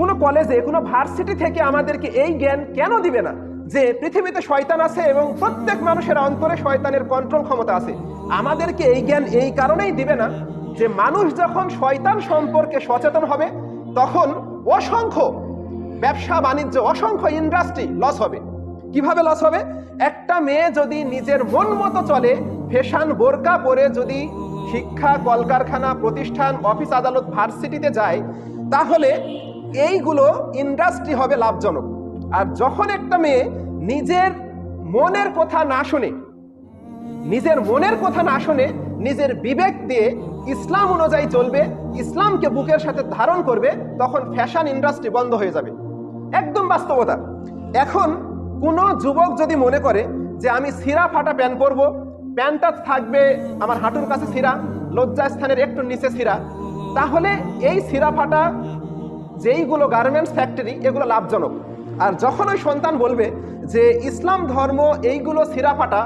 কোনো কলেজে কোনো ভার্সিটি থেকে আমাদেরকে এই জ্ঞান কেন দিবে না? যে পৃথিবীতে শয়তান আছে এবং প্রত্যেক মানুষের অন্তরে শয়তানের কন্ট্রোল ক্ষমতা আছে। আমাদেরকে এই জ্ঞান এই কারণেই দিবে না যে মানুষ যখন শয়তান সম্পর্কে সচেতন হবে, তখন অসংখ্য ব্যবসা, বাণিজ্য, অসংখ্য ইন্ডাস্ট্রি লস হবে। কীভাবে লস হবে? একটা মেয়ে যদি নিজের মন মতো চলে, ফ্যাশন, বোরকা পরে যদি শিক্ষা, কলকারখানা, প্রতিষ্ঠান, অফিস, আদালত ভার্সিটিতে যায়, তাহলে এইগুলো ইন্ডাস্ট্রি হবে লাভজনক। আর যখন একটা মেয়ে নিজের মনের কথা না শুনে, নিজের মনের কথা না শুনে নিজের বিবেক দিয়ে ইসলাম অনুযায়ী চলবে, ইসলামকে বুকের সাথে ধারণ করবে, তখন ফ্যাশন ইন্ডাস্ট্রি বন্ধ হয়ে যাবে। একদম বাস্তবতা। এখন কোনো যুবক যদি মনে করে যে আমি সিরা ফাটা প্যান্ট পরবো, প্যান্টটা থাকবে আমার হাঁটুর কাছে সিরা, লজ্জাস্থানের একটু নিচে সিরা, তাহলে এই সিরা ফাটা যেইগুলো গার্মেন্টস ফ্যাক্টরি এগুলো লাভজনক। আর যখন ওই সন্তান বলবে যে, ইসলাম ধর্ম, এইগুলো সিরা ফাটা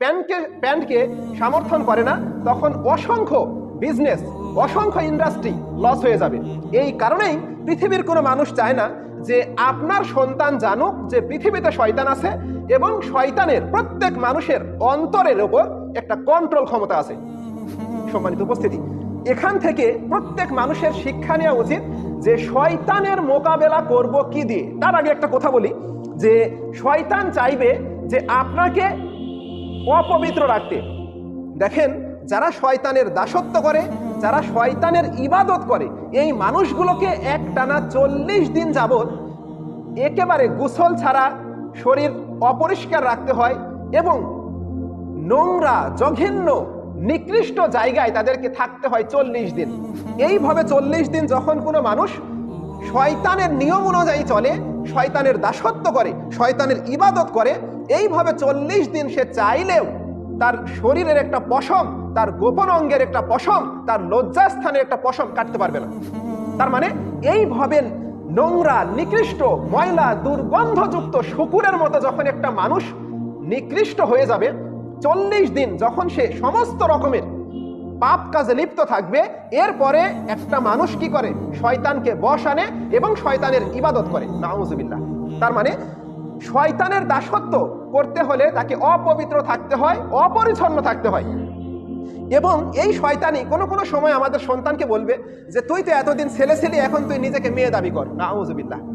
প্যান্টকে প্যান্টকে সমর্থন করে না, তখন অসংখ্য বিজনেস অসংখ্য ইন্ডাস্ট্রি লস হয়ে যাবে। এই কারণেই পৃথিবীর কোনো মানুষ চায় না যে, আপনার সন্তান জানুক যে, পৃথিবীতে শয়তান আছে এবং শয়তানের প্রত্যেক মানুষের অন্তরের ওপর একটা কন্ট্রোল ক্ষমতা আছে। সম্মানিত উপস্থিতি, এখান থেকে প্রত্যেক মানুষের শিক্ষা নেওয়া উচিত যে শয়তানের মোকাবেলা করব কি দিয়ে? তার আগে একটা কথা বলি, যে শয়তান চাইবে যে আপনাকে অপবিত্র রাখতে। দেখেন, যারা শয়তানের দাসত্ব করে, যারা শয়তানের ইবাদত করে, এই মানুষগুলোকে এক টানা চল্লিশ দিন যাবত একেবারে গোসল ছাড়া শরীর অপরিষ্কার রাখতে হয় এবং নোংরা, জঘন্য নিকৃষ্ট জায়গায় তাদেরকে থাকতে হয় চল্লিশ দিন। এইভাবে চল্লিশ দিন যখন কোনো মানুষ শয়তানের নিয়ম অনুযায়ী চলে, শয়তানের দাসত্ব করে, শয়তানের ইবাদত করে, এইভাবে চল্লিশ দিন সে চাইলেও তার শরীরের একটা পশম, তার গোপন অঙ্গের একটা পশম, তার লজ্জাস্থানের একটা পশম কাটতে পারবে না। তার মানে এইভাবে নোংরা, নিকৃষ্ট, ময়লা, দুর্গন্ধযুক্ত, শুকুরের মতো যখন একটা মানুষ নিকৃষ্ট হয়ে যাবে চল্লিশ দিন যখন সে সমস্ত রকমের পাপ কাজে লিপ্ত থাকবে, এরপরে একটা মানুষ কি করে? শয়তানকে বশ আনে এবং শয়তানের ইবাদত করে। নাউজুবিল্লাহ। তার মানে শয়তানের দাসত্ব করতে হলে তাকে অপবিত্র থাকতে হয়, অপরিচ্ছন্ন থাকতে হয়। এবং এই শয়তানি কোনো কোনো সময় আমাদের সন্তানকে বলবে যে, তুই তো এতদিন ছেলে ছিলি এখন তুই নিজেকে মেয়ে দাবি কর। নাউজুবিল্লাহ।